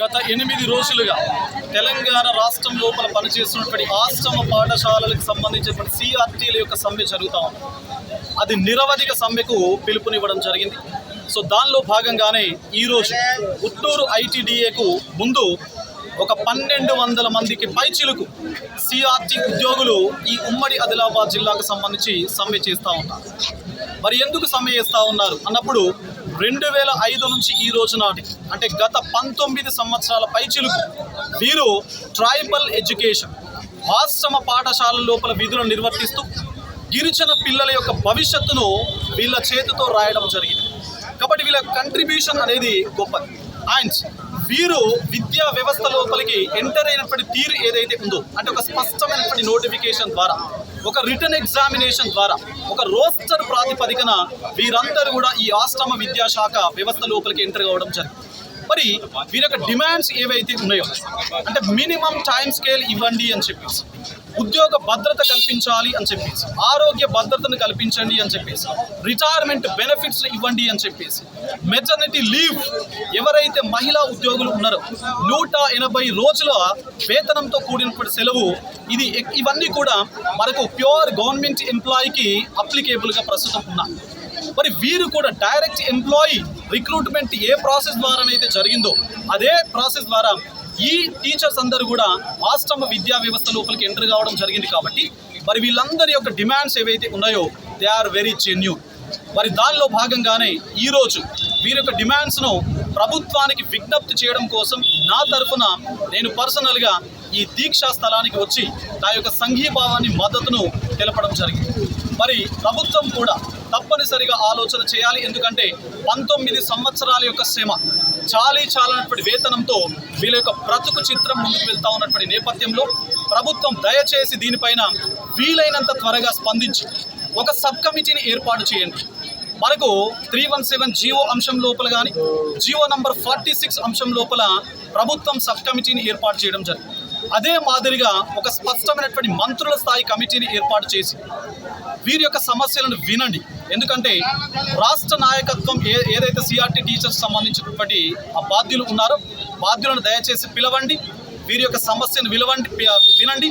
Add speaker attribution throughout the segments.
Speaker 1: గత ఎనిమిది రోజులుగా తెలంగాణ రాష్ట్రం లోపల పనిచేస్తున్నటువంటి ఆశ్రమ పాఠశాలలకు సంబంధించినటువంటి సిఆర్టీల యొక్క సమ్మె జరుగుతూ ఉంది. అది నిరవధిక సమ్మెకు పిలుపునివ్వడం జరిగింది. సో దానిలో భాగంగానే ఈరోజు గుట్టూరు ఐటీడీఏకు ముందు ఒక పన్నెండు వందల మందికి పైచిలుకు సిఆర్టీ ఉద్యోగులు ఈ ఉమ్మడి ఆదిలాబాద్ జిల్లాకు సంబంధించి సమ్మె చేస్తూ ఉన్నారు. మరి ఎందుకు సమ్మె చేస్తూ ఉన్నారు? అన్నప్పుడు రెండు వేల ఐదు నుంచి ఈ రోజు నాటికి అంటే గత పంతొమ్మిది సంవత్సరాల పైచిలుకు వీరు ట్రైబల్ ఎడ్యుకేషన్ ఆశ్రమ పాఠశాల లోపల విధులను నిర్వర్తిస్తూ గిరిజన పిల్లల యొక్క భవిష్యత్తును వీళ్ళ చేతితో రాయడం జరిగింది. కాబట్టి వీళ్ళ కంట్రిబ్యూషన్ అనేది గొప్పది. అండ్ వీరు విద్యా వ్యవస్థ లోపలికి ఎంటర్ అయినటువంటి తీరు ఏదైతే ఉందో అంటే ఒక స్పష్టమైనటువంటి నోటిఫికేషన్ ద్వారా ఒక రిటర్న్ ఎగ్జామినేషన్ ద్వారా ఒక రోస్టర్ ప్రాతిపదికన వీరందరూ కూడా ఈ ఆశ్రమ విద్యాశాఖ వ్యవస్థ లోపలికి ఎంటర్ కావడం జరిగింది. మరి వీరి యొక్క డిమాండ్స్ ఏవైతే ఉన్నాయో అంటే మినిమం టైం స్కేల్ ఇవ్వండి అని చెప్పేసి ఉద్యోగ భద్రత కల్పించాలి అని చెప్పేసి ఆరోగ్య భద్రతను కల్పించండి అని చెప్పేసి రిటైర్మెంట్ బెనిఫిట్స్ ఇవ్వండి అని చెప్పేసి మెటర్నిటీ లీవ్ ఎవరైతే మహిళా ఉద్యోగులు ఉన్నారో నూట ఎనభై రోజుల వేతనంతో కూడినటువంటి సెలవు ఇది ఇవన్నీ కూడా మనకు ప్యూర్ గవర్నమెంట్ ఎంప్లాయీకి అప్లికేబుల్గా ప్రస్తుతం ఉన్నాయి. మరి వీరు కూడా డైరెక్ట్ ఎంప్లాయీ రిక్రూట్మెంట్ ఏ ప్రాసెస్ ద్వారానైతే జరిగిందో అదే ప్రాసెస్ ద్వారా ఈ టీచర్స్ అందరూ కూడా ఆశ్రమ విద్యా వ్యవస్థ లోపలికి ఎంటర్ కావడం జరిగింది కాబట్టి మరి వీళ్ళందరి యొక్క డిమాండ్స్ ఏవైతే ఉన్నాయో దే ఆర్ వెరీ జెన్యూన్ మరి దానిలో భాగంగానే ఈరోజు వీరి యొక్క డిమాండ్స్ను ప్రభుత్వానికి విజ్ఞప్తి చేయడం కోసం నా తరఫున నేను పర్సనల్గా ఈ దీక్షా స్థలానికి వచ్చి నా యొక్క సంఘీభావాన్ని మద్దతును తెలపడం జరిగింది. మరి ప్రభుత్వం కూడా తప్పనిసరిగా ఆలోచన చేయాలి. ఎందుకంటే పంతొమ్మిది సంవత్సరాల యొక్క శ్రమ చాలీ చాలనటువంటి వేతనంతో వీళ్ళ యొక్క బ్రతుకు చిత్రం ముందుకు వెళ్తా ఉన్నటువంటి నేపథ్యంలో ప్రభుత్వం దయచేసి దీనిపైన వీలైనంత త్వరగా స్పందించి ఒక సబ్ కమిటీని ఏర్పాటు చేయండి. మనకు త్రీ వన్ సెవెన్ జియో అంశం లోపల కానీ జియో నంబర్ ఫార్టీ సిక్స్ అంశం లోపల ప్రభుత్వం సబ్ కమిటీని ఏర్పాటు చేయడం జరిగింది. అదే మాదిరిగా ఒక స్పష్టమైనటువంటి మంత్రుల స్థాయి కమిటీని ఏర్పాటు చేసి వీరి యొక్క సమస్యలను వినండి. ఎందుకంటే రాష్ట్ర నాయకత్వం ఏ ఏదైతే సిఆర్టీ టీచర్స్ సంబంధించినటువంటి ఆ బాధ్యులు ఉన్నారో బాధ్యులను దయచేసి పిలవండి. వీరి యొక్క సమస్యను విలవండి వినండి.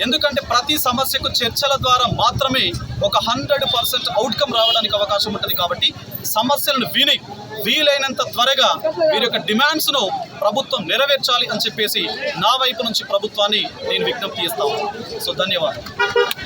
Speaker 1: ఎందుకంటే ప్రతి సమస్యకు చర్చల ద్వారా మాత్రమే ఒక హండ్రెడ్ పర్సెంట్ అవుట్కమ్ రావడానికి అవకాశం ఉంటుంది కాబట్టి సమస్యలను విని వీలైనంత త్వరగా వీరి యొక్క డిమాండ్స్ను ప్రభుత్వం నెరవేర్చాలి అని చెప్పేసి నా వైపు నుంచి ప్రభుత్వాన్ని నేను విజ్ఞప్తి చేస్తాను సో ధన్యవాదాలు.